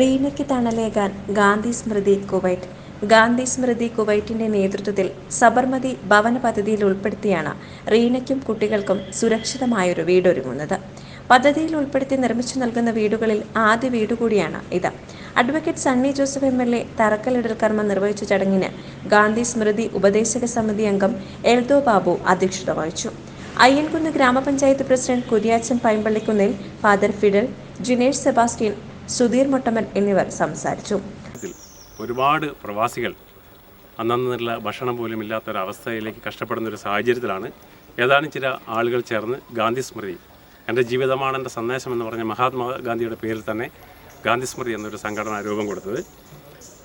റീനയ്ക്ക് തണലേകാൻ ഗാന്ധി സ്മൃതി കുവൈറ്റ്. ഗാന്ധി സ്മൃതി കുവൈറ്റിന്റെ നേതൃത്വത്തിൽ സബർമതി ഭവന പദ്ധതിയിൽ ഉൾപ്പെടുത്തിയാണ് റീനയ്ക്കും കുട്ടികൾക്കും സുരക്ഷിതമായൊരു വീടൊരുങ്ങുന്നത്. പദ്ധതിയിൽ ഉൾപ്പെടുത്തി നിർമ്മിച്ചു നൽകുന്ന വീടുകളിൽ ആദ്യ വീട് കൂടിയാണ് ഇത്. Advocate Sunny Joseph M L A തറക്കല്ലിടൽ കർമ്മം നിർവഹിച്ച ചടങ്ങിന് ഗാന്ധി സ്മൃതി ഉപദേശക സമിതി അംഗം എൽദോ ബാബു അധ്യക്ഷത വഹിച്ചു. അയ്യൻകുന്ന് ഗ്രാമപഞ്ചായത്ത് പ്രസിഡന്റ് കുര്യാച്ചൻ പൈമ്പള്ളിക്കുന്നിൽ ഫാദർ ഫിഡൽ ജിനേഷ് സെബാസ്റ്റ്യൻ സുധീർ മൊട്ടമൻ എന്നിവർ സംസാരിച്ചു. ഒരുപാട് പ്രവാസികൾ അന്നന്നുള്ള ഭക്ഷണം പോലും ഇല്ലാത്തൊരവസ്ഥയിലേക്ക് കഷ്ടപ്പെടുന്ന ഒരു സാഹചര്യത്തിലാണ് ഏതാനും ചില ആളുകൾ ചേർന്ന് ഗാന്ധി സ്മൃതി എന്റെ ജീവിതമാണ് എന്റെ സന്ദേശം എന്ന് പറഞ്ഞ മഹാത്മാഗാന്ധിയുടെ പേരിൽ തന്നെ ഗാന്ധി സ്മൃതി എന്നൊരു സംഘടന രൂപം കൊടുത്തത്.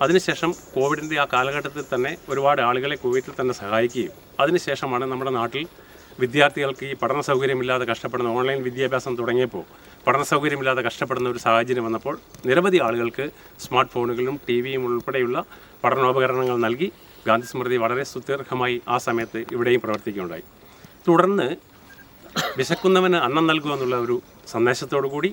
അതിനുശേഷം കോവിഡിന്റെ ആ കാലഘട്ടത്തിൽ തന്നെ ഒരുപാട് ആളുകളെ കോവിഡിൽ തന്നെ സഹായിക്കുകയും അതിനുശേഷമാണ് നമ്മുടെ നാട്ടിൽ വിദ്യാർത്ഥികൾക്ക് ഈ പഠന സൗകര്യമില്ലാതെ കഷ്ടപ്പെടുന്ന ഓൺലൈൻ വിദ്യാഭ്യാസം തുടങ്ങിയപ്പോൾ പഠന സൗകര്യമില്ലാതെ കഷ്ടപ്പെടുന്ന ഒരു സാഹചര്യം വന്നപ്പോൾ നിരവധി ആളുകൾക്ക് സ്മാർട്ട് ഫോണുകളും ടി വിയും ഉൾപ്പെടെയുള്ള പഠനോപകരണങ്ങൾ നൽകി ഗാന്ധി സ്മൃതി വളരെ സുദീർഘമായി ആ സമയത്ത് ഇവിടെയും പ്രവർത്തിക്കുകയുണ്ടായി. തുടർന്ന് വിശക്കുന്നവന് അന്നം നൽകുക എന്നുള്ള ഒരു സന്ദേശത്തോടു കൂടി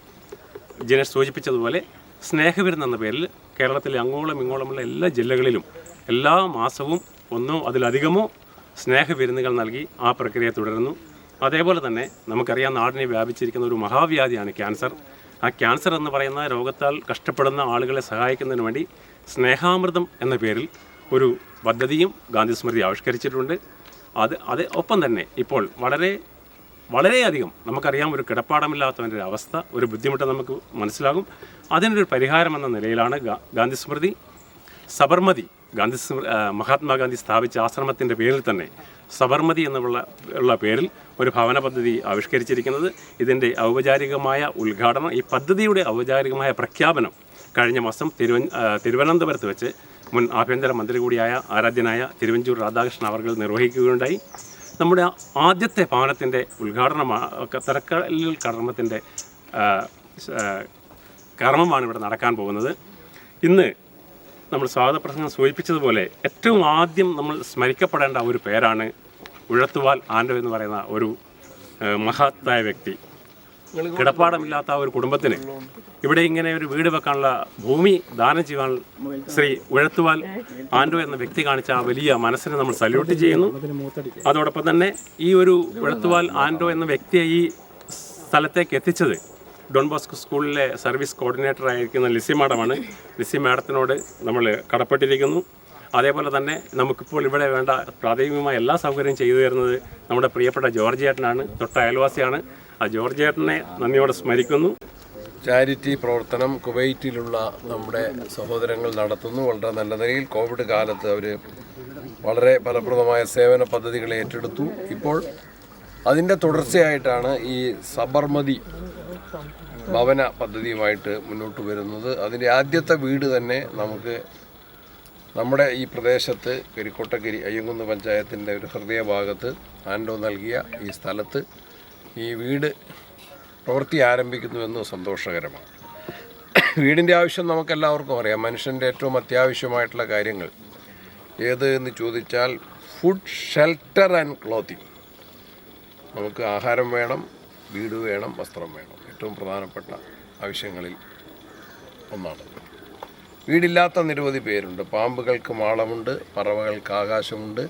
ജിനേഷ് സൂചിപ്പിച്ചതുപോലെ സ്നേഹവിരുന്ന് എന്ന പേരിൽ കേരളത്തിലെ അങ്ങോളം ഇങ്ങോളമുള്ള എല്ലാ ജില്ലകളിലും എല്ലാ മാസവും ഒന്നോ അതിലധികമോ സ്നേഹവിരുന്നുകൾ നൽകി ആ പ്രക്രിയ തുടരുന്നു. അതേപോലെ തന്നെ നമുക്കറിയാം നാടിനെ വ്യാപിച്ചിരിക്കുന്ന ഒരു മഹാവ്യാധിയാണ് ക്യാൻസർ. ആ ക്യാൻസർ എന്ന് പറയുന്ന രോഗത്താൽ കഷ്ടപ്പെടുന്ന ആളുകളെ സഹായിക്കുന്നതിന് വേണ്ടി സ്നേഹാമൃതം എന്ന പേരിൽ ഒരു പദ്ധതിയും ഗാന്ധി സ്മൃതി ആവിഷ്കരിച്ചിട്ടുണ്ട്. അത് അത് ഒപ്പം തന്നെ ഇപ്പോൾ വളരെ വളരെയധികം നമുക്കറിയാം ഒരു കിടപ്പാടമില്ലാത്തവന്റെ ഒരു അവസ്ഥ ഒരു ബുദ്ധിമുട്ട് നമുക്ക് മനസ്സിലാകും. അതിനൊരു പരിഹാരം എന്ന നിലയിലാണ് ഗാന്ധി സ്മൃതി. സബർമതി ഗാന്ധി മഹാത്മാഗാന്ധി സ്ഥാപിച്ച ആശ്രമത്തിന്റെ പേരിൽ തന്നെ സബർമതി എന്നുള്ള ഉള്ള പേരിൽ ഒരു ഭവന പദ്ധതി ആവിഷ്കരിച്ചിരിക്കുന്നത്. ഇതിന്റെ ഔപചാരികമായ ഉദ്ഘാടനം ഈ പദ്ധതിയുടെ ഔപചാരികമായ പ്രഖ്യാപനം കഴിഞ്ഞ മാസം തിരുവ തിരുവനന്തപുരത്ത് വെച്ച് മുൻ ആഭ്യന്തര മന്ത്രി കൂടിയായ ആരാധ്യനായ തിരുവഞ്ചൂർ രാധാകൃഷ്ണൻ അവർ നിർവഹിക്കുകയുണ്ടായി. നമ്മുടെ ആദ്യത്തെ ഭവനത്തിന്റെ ഉദ്ഘാടനം തറക്കല്ലിൽ കർമ്മത്തിന്റെ കർമ്മമാണ് ഇവിടെ നടക്കാൻ പോകുന്നത്. ഇന്ന് നമ്മൾ സ്വാഗത പ്രസംഗം സൂചിപ്പിച്ചതുപോലെ ഏറ്റവും ആദ്യം നമ്മൾ സ്മരിക്കപ്പെടേണ്ട ഒരു പേരാണ് ഉഴത്തുവാൽ ആൻഡോ എന്ന് പറയുന്ന ഒരു മഹത്തായ വ്യക്തി. കിടപ്പാടമില്ലാത്ത ഒരു കുടുംബത്തിന് ഇവിടെ ഇങ്ങനെ ഒരു വീട് വെക്കാനുള്ള ഭൂമി ദാനം ചെയ്യാൻ ശ്രീ ഉഴത്തുവാൽ ആൻഡോ എന്ന വ്യക്തി കാണിച്ച ആ വലിയ മനസ്സിനെ നമ്മൾ സല്യൂട്ട് ചെയ്യുന്നു. അതോടൊപ്പം തന്നെ ഈ ഒരു ഉഴത്തുവാൽ ആൻഡോ എന്ന വ്യക്തിയെ ഈ സ്ഥലത്തേക്ക് എത്തിച്ചത് ഡോൺ ബോസ്കോ സ്കൂളിലെ സർവീസ് കോർഡിനേറ്റർ ആയിരിക്കുന്ന ലിസി മാഡമാണ്. ലിസി മാഡത്തിനോട് നമ്മൾ കടപ്പെട്ടിരിക്കുന്നു. അതേപോലെ തന്നെ നമുക്കിപ്പോൾ ഇവിടെ വേണ്ട പ്രാഥമികമായ എല്ലാ സൗകര്യവും ചെയ്തു തരുന്നത് നമ്മുടെ പ്രിയപ്പെട്ട ജോർജ് ചേട്ടനാണ് തൊട്ട അയൽവാസിയാണ്. ആ ജോർജ് ചേട്ടനെ നന്ദിയോടെ സ്മരിക്കുന്നു. ചാരിറ്റി പ്രവർത്തനം കുവൈറ്റിലുള്ള നമ്മുടെ സഹോദരങ്ങൾ നടത്തുന്നു. വളരെ നല്ല നിലയിൽ കോവിഡ് കാലത്ത് അവർ വളരെ ഫലപ്രദമായ സേവന പദ്ധതികൾ ഏറ്റെടുത്തു. ഇപ്പോൾ അതിന്റെ തുടർച്ചയായിട്ടാണ് ഈ സബർമതി ഭവന പദ്ധതിയുമായിട്ട് മുന്നോട്ട് വരുന്നത്. അതിന്റെ ആദ്യത്തെ വീട് തന്നെ നമുക്ക് നമ്മുടെ ഈ പ്രദേശത്ത് കരിക്കോട്ടക്കരി അയ്യങ്കുന്ന് പഞ്ചായത്തിന്റെ ഒരു ഹൃദയഭാഗത്ത് ആൻഡോ നൽകിയ ഈ സ്ഥലത്ത് ഈ വീട് പ്രവൃത്തി ആരംഭിക്കുന്നുവെന്ന് സന്തോഷകരമാണ്. വീടിന്റെ ആവശ്യം നമുക്കെല്ലാവർക്കും അറിയാം. മനുഷ്യന്റെ ഏറ്റവും അത്യാവശ്യമായിട്ടുള്ള കാര്യങ്ങൾ ഏത് എന്ന് ചോദിച്ചാൽ ഫുഡ് ഷെൽട്ടർ ആൻഡ് ക്ലോത്തിങ് നമുക്ക് ആഹാരം വേണം വീട് വേണം വസ്ത്രം വേണം. ഏറ്റവും പ്രധാനപ്പെട്ട ആവശ്യങ്ങളിൽ ഒന്നാണ്. വീടില്ലാത്ത നിരവധി പേരുണ്ട്. പാമ്പുകൾക്ക് മാളമുണ്ട് പറവകൾക്ക് ആകാശമുണ്ട്.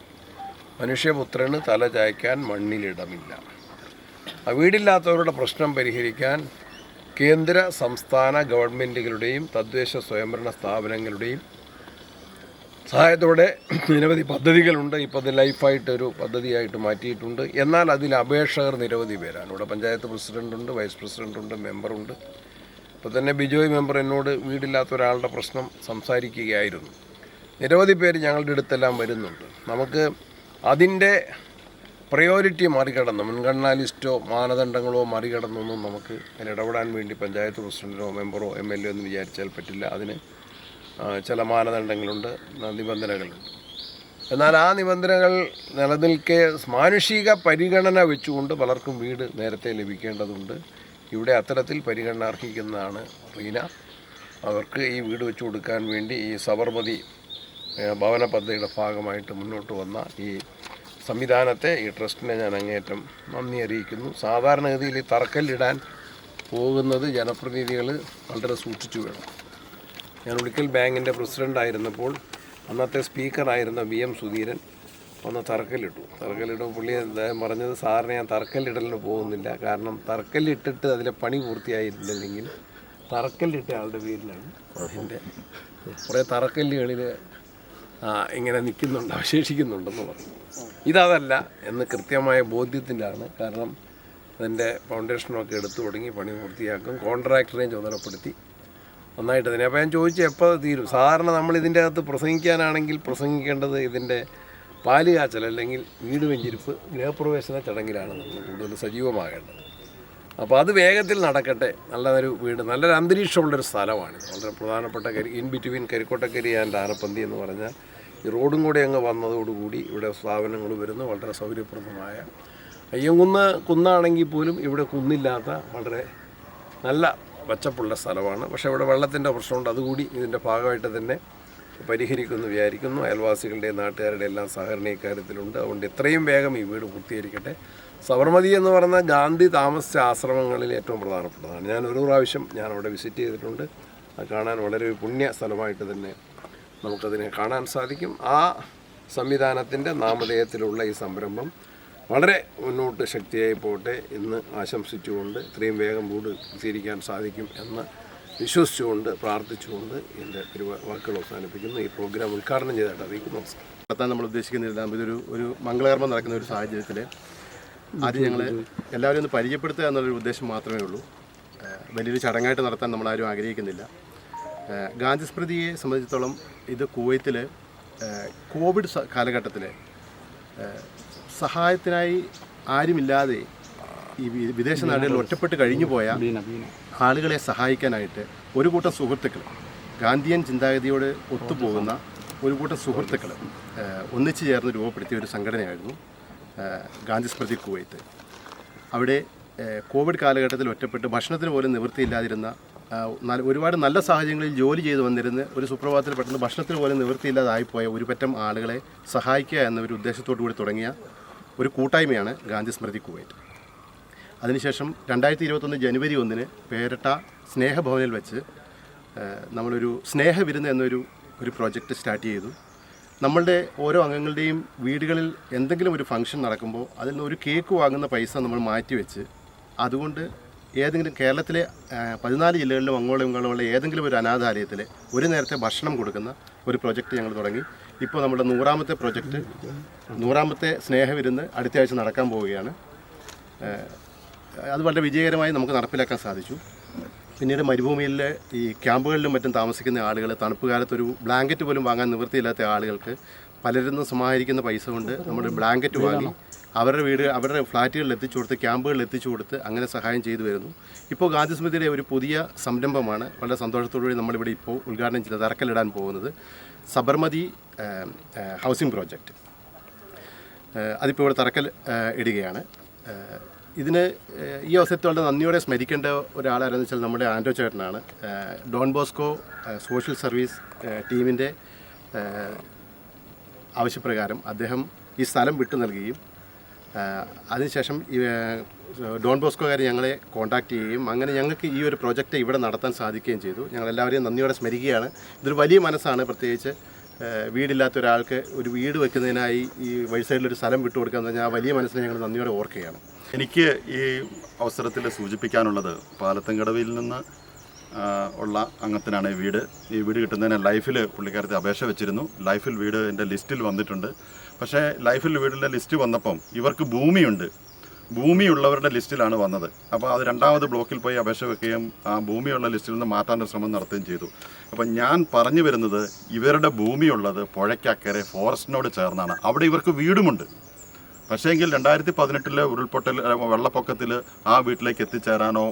മനുഷ്യപുത്രന് തല ചായ്ക്കാൻ മണ്ണിലിടമില്ല. ആ വീടില്ലാത്തവരുടെ പ്രശ്നം പരിഹരിക്കാൻ കേന്ദ്ര സംസ്ഥാന ഗവൺമെന്റുകളുടെയും തദ്ദേശ സ്വയംഭരണ സ്ഥാപനങ്ങളുടെയും സഹായത്തോടെ നിരവധി പദ്ധതികളുണ്ട്. ഇപ്പോൾ അത് ലൈഫായിട്ട് ഒരു പദ്ധതിയായിട്ട് മാറ്റിയിട്ടുണ്ട്. എന്നാൽ അതിൽ അപേക്ഷകർ നിരവധി പേരാണ്. ഇവിടെ പഞ്ചായത്ത് പ്രസിഡന്റുണ്ട് വൈസ് പ്രസിഡന്റുണ്ട് മെമ്പറുണ്ട് ഇപ്പോൾ തന്നെ ബിജോയ് മെമ്പർ എന്നോട് വീടില്ലാത്ത ഒരാളുടെ പ്രശ്നം സംസാരിക്കുകയായിരുന്നു. നിരവധി പേര് ഞങ്ങളുടെ അടുത്തെല്ലാം വരുന്നുണ്ട്. നമുക്ക് അതിന്റെ പ്രയോറിറ്റി മറികടന്ന് മുൻഗണനാ ലിസ്റ്റോ മാനദണ്ഡങ്ങളോ മറികടന്നൊന്നും നമുക്ക് അതിൽ ഇടപെടാൻ വേണ്ടി പഞ്ചായത്ത് പ്രസിഡന്റോ മെമ്പറോ എം എൽ എ ഒന്നും വിചാരിച്ചാൽ പറ്റില്ല. അതിന് ചില മാനദണ്ഡങ്ങളുണ്ട് നിബന്ധനകളുണ്ട് എന്നാൽ ആ നിബന്ധനകൾ നിലനിൽക്കെ മാനുഷിക പരിഗണന വെച്ചുകൊണ്ട് പലർക്കും വീട് നേരത്തെ ലഭിക്കേണ്ടതുണ്ട്. ഇവിടെ അത്തരത്തിൽ പരിഗണന അർഹിക്കുന്നതാണ് റീന. അവർക്ക് ഈ വീട് വെച്ചു കൊടുക്കാൻ വേണ്ടി ഈ സബർമതി ഭവന പദ്ധതിയുടെ ഭാഗമായിട്ട് മുന്നോട്ട് വന്ന ഈ സംവിധാനത്തെ ഈ ട്രസ്റ്റിനെ ഞാൻ അങ്ങേയറ്റം നന്ദി അറിയിക്കുന്നു. സാധാരണഗതിയിൽ ഈ തറക്കല്ലിടാൻ പോകുന്നത് ജനപ്രതിനിധികൾ വളരെ സൂക്ഷിച്ചു വേണം. ഞാൻ ഒരിക്കൽ ബാങ്കിന്റെ പ്രസിഡന്റ് ആയിരുന്നപ്പോൾ അന്നത്തെ സ്പീക്കറായിരുന്ന വി എം സുധീരൻ ഒന്ന് തറക്കല്ലിട്ടു. തറക്കല്ലിടുമ്പോൾ പുള്ളി അദ്ദേഹം പറഞ്ഞത് സാറിന് ഞാൻ തറക്കല്ലിടലിന് പോകുന്നില്ല. കാരണം തറക്കല്ലിട്ടിട്ട് അതിലെ പണി പൂർത്തിയായിരുന്നില്ലെങ്കിൽ തറക്കല്ലിട്ട ആളുടെ പേരിലാണ് എന്റെ കുറേ തറക്കല്ലുകളിൽ ഇങ്ങനെ നിൽക്കുന്നുണ്ട് അവശേഷിക്കുന്നുണ്ടെന്ന് പറഞ്ഞു. ഇതതല്ല എന്ന് കൃത്യമായ ബോധ്യത്തിലാണ്. കാരണം അതിന്റെ ഫൗണ്ടേഷനൊക്കെ എടുത്തു തുടങ്ങി പണി പൂർത്തിയാക്കും. കോൺട്രാക്ടറെയും ചുമതലപ്പെടുത്തി നന്നായിട്ട് തന്നെ. അപ്പോൾ ഞാൻ ചോദിച്ചു എപ്പോൾ തീരും? സാധാരണ നമ്മൾ ഇതിന്റെ അകത്ത് പ്രസംഗിക്കാനാണെങ്കിൽ പ്രസംഗിക്കേണ്ടത് ഇതിന്റെ പാൽ കാച്ചൽ അല്ലെങ്കിൽ വീട് വെഞ്ചിരിപ്പ് ഗൃഹപ്രവേശന ചടങ്ങിലാണ് നമ്മൾ കൂടുതൽ സജീവമാകേണ്ടത്. അപ്പോൾ അത് വേഗത്തിൽ നടക്കട്ടെ. നല്ലൊരു വീട് നല്ലൊരു അന്തരീക്ഷമുള്ളൊരു സ്ഥലമാണ് വളരെ പ്രധാനപ്പെട്ട Kari in between Karikkottakkari and Anappanthi എന്ന് പറഞ്ഞാൽ ഈ റോഡും കൂടെ അങ്ങ് വന്നതോടുകൂടി ഇവിടെ സ്ഥാപനങ്ങൾ വരുന്നു. വളരെ സൗകര്യപ്രദമായ. അയ്യങ്കുന്ന് കുന്നാണെങ്കിൽ പോലും ഇവിടെ കുന്നില്ലാത്ത വളരെ നല്ല പച്ചപ്പുള്ള സ്ഥലമാണ്. പക്ഷേ ഇവിടെ വെള്ളത്തിന്റെ പ്രശ്നമുണ്ട്. അതുകൂടി ഇതിന്റെ ഭാഗമായിട്ട് തന്നെ പരിഹരിക്കുമെന്ന് വിചാരിക്കുന്നു. അയൽവാസികളുടെയും നാട്ടുകാരുടെയും എല്ലാം സഹകരണ ഇക്കാര്യത്തിലുണ്ട്. അതുകൊണ്ട് എത്രയും വേഗം ഈ വീട് പൂർത്തീകരിക്കട്ടെ. സബർമതി എന്ന് പറഞ്ഞ ഗാന്ധി താമസിച്ച ആശ്രമങ്ങളിൽ ഏറ്റവും പ്രധാനപ്പെട്ടതാണ്. ഞാൻ ഒരു പ്രാവശ്യം ഞാൻ അവിടെ വിസിറ്റ് ചെയ്തിട്ടുണ്ട്. അത് കാണാൻ വളരെ പുണ്യ സ്ഥലമായിട്ട് തന്നെ നമുക്കതിനെ കാണാൻ സാധിക്കും. ആ സംവിധാനത്തിന്റെ നാമധേയത്തിലുള്ള ഈ സംരംഭം വളരെ മുന്നോട്ട് ശക്തിയായി പോട്ടെ എന്ന് ആശംസിച്ചുകൊണ്ട് ഇത്രയും വേഗം കൂട് പൂർത്തീകരിക്കാൻ സാധിക്കും എന്ന് വിശ്വസിച്ചുകൊണ്ട് പ്രാർത്ഥിച്ചുകൊണ്ട് എന്റെ വാക്കുകൾ അവസാനിപ്പിക്കുന്നു. ഈ പ്രോഗ്രാം ഉദ്ഘാടനം ചെയ്തായിട്ട് അറിയിക്കുന്നു. നമസ്കാരം. നടത്താൻ നമ്മൾ ഉദ്ദേശിക്കുന്നില്ല ഇതൊരു ഒരു മംഗളകർമ്മം നടക്കുന്ന ഒരു സാഹചര്യത്തിൽ ആദ്യം ഞങ്ങൾ എല്ലാവരും ഒന്ന് പരിചയപ്പെടുത്തുക എന്നുള്ളൊരു ഉദ്ദേശം മാത്രമേ ഉള്ളൂ. വലിയൊരു ചടങ്ങായിട്ട് നടത്താൻ നമ്മൾ ആരും ആഗ്രഹിക്കുന്നില്ല. ഗാന്ധി സ്മൃതിയെ സംബന്ധിച്ചിടത്തോളം ഇത് കുവൈത്തിൽ കോവിഡ് കാലഘട്ടത്തിൽ സഹായത്തിനായി ആരുമില്ലാതെ ഈ വിദേശ നാടുകളിൽ ഒറ്റപ്പെട്ട് കഴിഞ്ഞു പോയ ആളുകളെ സഹായിക്കാനായിട്ട് ഒരു കൂട്ടം സുഹൃത്തുക്കൾ ഗാന്ധിയൻ ചിന്താഗതിയോട് ഒത്തുപോകുന്ന ഒരു കൂട്ടം സുഹൃത്തുക്കൾ ഒന്നിച്ചു ചേർന്ന് രൂപപ്പെടുത്തിയ ഒരു സംഘടനയായിരുന്നു ഗാന്ധി സ്മൃതി കുവൈത്ത് അവിടെ കോവിഡ് കാലഘട്ടത്തിൽ ഒറ്റപ്പെട്ട് ഭക്ഷണത്തിന് പോലും നിവൃത്തിയില്ലാതിരുന്ന ഒരുപാട് നല്ല സാഹചര്യങ്ങളിൽ ജോലി ചെയ്തു വന്നിരുന്ന ഒരു സുപ്രഭാതത്തിൽ പെട്ടെന്ന് ഭക്ഷണത്തിന് പോലും നിവൃത്തിയില്ലാതായിപ്പോയ ഒരു പറ്റം ആളുകളെ സഹായിക്കുക എന്നൊരു ഉദ്ദേശത്തോടു കൂടി തുടങ്ങിയ ഒരു കൂട്ടായ്മയാണ് ഗാന്ധി സ്മൃതി കുവൈറ്റ്. അതിനുശേഷം രണ്ടായിരത്തി ഇരുപത്തൊന്ന് ജനുവരി ഒന്നിന് പേരട്ട സ്നേഹഭവനിൽ വെച്ച് നമ്മളൊരു സ്നേഹവിരുന്ന് എന്നൊരു ഒരു പ്രോജക്റ്റ് സ്റ്റാർട്ട് ചെയ്തു. നമ്മളുടെ ഓരോ അംഗങ്ങളുടെയും വീടുകളിൽ എന്തെങ്കിലും ഒരു ഫംഗ്ഷൻ നടക്കുമ്പോൾ അതിൽ നിന്ന് ഒരു കേക്ക് വാങ്ങുന്ന പൈസ നമ്മൾ മാറ്റിവെച്ച് അതുകൊണ്ട് ഏതെങ്കിലും കേരളത്തിലെ പതിനാല് ജില്ലകളിലും അങ്ങോളം ഇങ്ങോളമുള്ള ഏതെങ്കിലും ഒരു അനാഥാലയത്തിൽ ഒരു നേരത്തെ ഭക്ഷണം കൊടുക്കുന്ന ഒരു പ്രോജക്റ്റ് ഞങ്ങൾ തുടങ്ങി. ഇപ്പോൾ നമ്മുടെ നൂറാമത്തെ പ്രൊജക്റ്റ് നൂറാമത്തെ സ്നേഹവിരുന്ന് അടുത്ത ആഴ്ച നടക്കാൻ പോവുകയാണ്. അത് വളരെ വിജയകരമായി നമുക്ക് നടപ്പിലാക്കാൻ സാധിച്ചു. പിന്നീട് മരുഭൂമിയിലെ ഈ ക്യാമ്പുകളിലും മറ്റും താമസിക്കുന്ന ആളുകൾ തണുപ്പ് കാലത്ത് ഒരു ബ്ലാങ്കറ്റ് പോലും വാങ്ങാൻ നിവൃത്തിയില്ലാത്ത ആളുകൾക്ക് നിന്നും സമാഹരിക്കുന്ന പൈസ കൊണ്ട് നമ്മൾ ബ്ലാങ്കറ്റ് വാങ്ങി അവരുടെ വീട് അവരുടെ ഫ്ലാറ്റുകളിൽ എത്തിച്ചു കൊടുത്ത് ക്യാമ്പുകളിൽ എത്തിച്ചു കൊടുത്ത് അങ്ങനെ സഹായം ചെയ്തു വരുന്നു. ഇപ്പോൾ ഗാന്ധി സ്മൃതിയുടെ ഒരു പുതിയ സംരംഭമാണ് വളരെ സന്തോഷത്തോടുകൂടി നമ്മളിവിടെ ഇപ്പോൾ ഉദ്ഘാടനം ചെയ്ത് തറക്കല്ലിടാൻ പോകുന്നത്. Sabarmati housing project. അതിപ്പോൾ ഇവിടെ തറക്കൽ ഇടുകയാണ്. ഇതിന് ഈ അവസരത്തിൽ വളരെ നന്ദിയോടെ സ്മരിക്കേണ്ട ഒരാളാരെന്ന് വെച്ചാൽ നമ്മുടെ ആൻഡോ ചേട്ടനാണ്. ഡോൺ ബോസ്കോ സോഷ്യൽ സർവീസ് ടീമിന്റെ ആവശ്യപ്രകാരം അദ്ദേഹം ഈ സ്ഥലം വിട്ടു നൽകുകയും അതിനുശേഷം ഡോൺ ബോസ്കോകാർ ഞങ്ങളെ കോൺടാക്ട് ചെയ്യുകയും അങ്ങനെ ഞങ്ങൾക്ക് ഈ ഒരു പ്രോജക്റ്റ് ഇവിടെ നടത്താൻ സാധിക്കുകയും ചെയ്തു. ഞങ്ങൾ എല്ലാവരെയും നന്ദിയോടെ സ്മരിക്കുകയാണ്. ഇതൊരു വലിയ മനസ്സാണ് പ്രത്യേകിച്ച്. വീടില്ലാത്ത ഒരാൾക്ക് ഒരു വീട് വെക്കുന്നതിനായി ഈ വഴി സൈഡിലൊരു സ്ഥലം വിട്ടു കൊടുക്കുക എന്ന് പറഞ്ഞാൽ ആ വലിയ മനസ്സിനെ ഞങ്ങൾ നന്ദിയോടെ ഓർക്കുകയാണ്. എനിക്ക് ഈ അവസരത്തിൽ സൂചിപ്പിക്കാനുള്ളത് പാലത്തങ്കടവിൽ നിന്ന് ഉള്ള അംഗത്തിനാണ് ഈ വീട്. ഈ വീട് കിട്ടുന്നതിന് ലൈഫിൽ പുള്ളിക്കാരത്തെ അപേക്ഷ വെച്ചിരുന്നു. ലൈഫിൽ വീട് എന്റെ ലിസ്റ്റിൽ വന്നിട്ടുണ്ട്. പക്ഷേ ലൈഫിൽ വീടിന്റെ ലിസ്റ്റ് വന്നപ്പം ഇവർക്ക് ഭൂമിയുണ്ട്. ഭൂമിയുള്ളവരുടെ ലിസ്റ്റിലാണ് വന്നത്. അപ്പോൾ അത് രണ്ടാമത് ബ്ലോക്കിൽ പോയി അപേക്ഷ വെക്കുകയും ആ ഭൂമിയുള്ള ലിസ്റ്റിൽ നിന്ന് മാറ്റാൻ ശ്രമം നടത്തുകയും ചെയ്തു. അപ്പം ഞാൻ പറഞ്ഞു വരുന്നത് ഇവരുടെ ഭൂമിയുള്ളത് പുഴയ്ക്കക്കരെ ഫോറസ്റ്റിനോട് ചേർന്നാണ്. അവിടെ ഇവർക്ക് വീടുമുണ്ട്. പക്ഷേ എങ്കിൽ രണ്ടായിരത്തി പതിനെട്ടിലെ ഉരുൾപൊട്ടൽ വെള്ളപ്പൊക്കത്തിൽ ആ വീട്ടിലേക്ക് എത്തിച്ചേരാനോ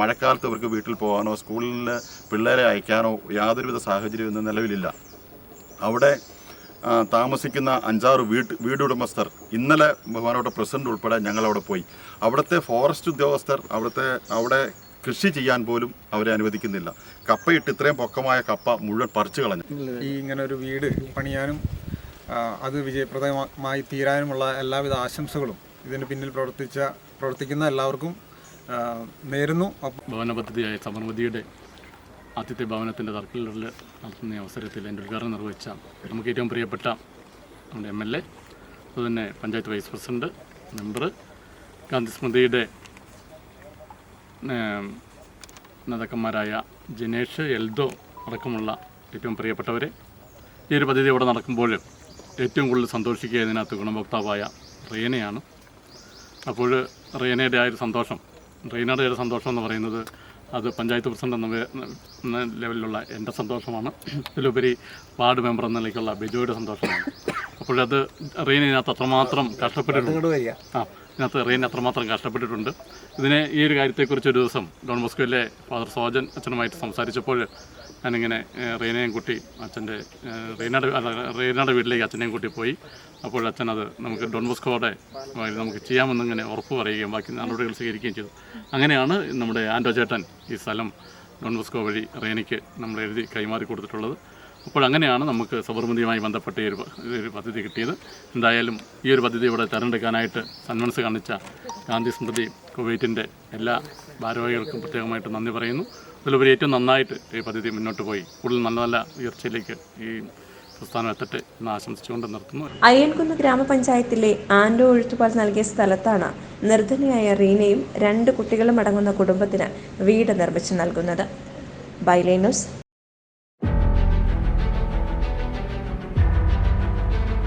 മഴക്കാലത്ത് ഇവർക്ക് വീട്ടിൽ പോകാനോ സ്കൂളിൽ പിള്ളേരെ അയക്കാനോ യാതൊരുവിധ സാഹചര്യം ഇന്ന് നിലവിലില്ല. അവിടെ താമസിക്കുന്ന അഞ്ചാറ് വീട് വീടുടമസ്ഥർ ഇന്നലെ ബഹുമാനോട്ട പ്രസിഡന്റ് ഉൾപ്പെടെ ഞങ്ങളവിടെ പോയി. അവിടുത്തെ ഫോറസ്റ്റ് ഉദ്യോഗസ്ഥർ അവിടുത്തെ അവിടെ കൃഷി ചെയ്യാൻ പോലും അവരെ അനുവദിക്കുന്നില്ല. കപ്പയിട്ട് ഇത്രയും പൊക്കമായ കപ്പ മുഴുവൻ പറിച്ചു കളഞ്ഞു. ഈ ഇങ്ങനെ ഒരു വീട് പണിയാനും അത് വിജയപ്രദമായി തീരാനുമുള്ള എല്ലാവിധ ആശംസകളും ഇതിന് പിന്നിൽ പ്രവർത്തിച്ച പ്രവർത്തിക്കുന്ന എല്ലാവർക്കും നേരുന്നു. ഭവന പദ്ധതിയായ സമർമതിയുടെ ആദ്യത്തെ ഭവനത്തിന്റെ തർക്കലിൽ നടത്തുന്ന അവസരത്തിൽ എന്റെ ഉദ്ഘാടനം നിർവഹിച്ച നമുക്ക് ഏറ്റവും പ്രിയപ്പെട്ട നമ്മുടെ എം എൽ എ അതുതന്നെ panchayat vice president member Gandhi സ്മൃതിയുടെ നേതാക്കന്മാരായ ജനേഷ് എൽദോ അടക്കമുള്ള ഏറ്റവും പ്രിയപ്പെട്ടവരെ ഈ ഒരു പദ്ധതി ഇവിടെ നടക്കുമ്പോൾ ഏറ്റവും കൂടുതൽ സന്തോഷിക്കുക ഇതിനകത്ത് ഗുണഭോക്താവായ റീനയാണ് അപ്പോൾ റീനയുടെ ആ ഒരു സന്തോഷം റീനയുടെ ഒരു സന്തോഷം എന്ന് പറയുന്നത് അത് പഞ്ചായത്ത് പ്രസിഡന്റ് എന്ന ലെവലിലുള്ള എന്റെ സന്തോഷമാണ്. ഇതിലുപരി വാർഡ് മെമ്പർ എന്ന നിലയ്ക്കുള്ള ബിജോയുടെ സന്തോഷമാണ്. അപ്പോഴത് റീന ഇതിനകത്ത് അത്രമാത്രം കഷ്ടപ്പെട്ടിട്ടുണ്ട്. ആ ഇതിനകത്ത് റീന അത്രമാത്രം കഷ്ടപ്പെട്ടിട്ടുണ്ട്. ഇതിനെ ഈ ഒരു കാര്യത്തെക്കുറിച്ച് ഒരു ദിവസം ഡോൺ ബോസ്കോയിലെ ഫാദർ സോജൻ അച്ഛനുമായിട്ട് സംസാരിച്ചപ്പോൾ ഞാനിങ്ങനെ റീനയും കുട്ടി അച്ഛന്റെ റീനയുടെ അല്ല, റീനയുടെ വീട്ടിലേക്ക് അച്ഛനെയും കൂട്ടി പോയി. അപ്പോൾ അച്ഛൻ അത് നമുക്ക് ഡോൺ ബോസ്കോയുടെ നമുക്ക് ചെയ്യാമെന്നിങ്ങനെ ഉറപ്പ് പറയുകയും ബാക്കി നടപടികൾ സ്വീകരിക്കുകയും ചെയ്തു. അങ്ങനെയാണ് നമ്മുടെ ആൻഡോ ചേട്ടൻ ഈ സ്ഥലം ഡോൺ ബോസ്കോ വഴി റീനയ്ക്ക് നമ്മൾ എഴുതി കൈമാറി കൊടുത്തിട്ടുള്ളത്. അപ്പോൾ അങ്ങനെയാണ് നമുക്ക് സബർമതിയുമായി ബന്ധപ്പെട്ട ഈ ഒരു പദ്ധതി കിട്ടിയത്. എന്തായാലും ഈ ഒരു പദ്ധതി ഇവിടെ തിരഞ്ഞെടുക്കാനായിട്ട് സന്മനസ് കാണിച്ച ഗാന്ധി സ്മൃതി കുവൈറ്റിന്റെ എല്ലാ ഭാരവാഹികൾക്കും പ്രത്യേകമായിട്ട് നന്ദി പറയുന്നു. അതിലുപരി ഏറ്റവും നന്നായിട്ട് ഈ പദ്ധതി മുന്നോട്ട് പോയി. കൂടുതൽ നല്ല നല്ല ഉയർച്ചയിലേക്ക് ഈ പ്രസ്ഥാനം ആശംസിച്ചുകൊണ്ട് അയ്യൻകുന്ന് ഗ്രാമപഞ്ചായത്തിലെ ആൻഡോ ഒഴുത്തുപാൽ നൽകിയ സ്ഥലത്താണ് നിർധനയായ റീനയും രണ്ട് കുട്ടികളും അടങ്ങുന്ന കുടുംബത്തിന് വീട് നിർമ്മിച്ചു നൽകുന്നത്. Byline news.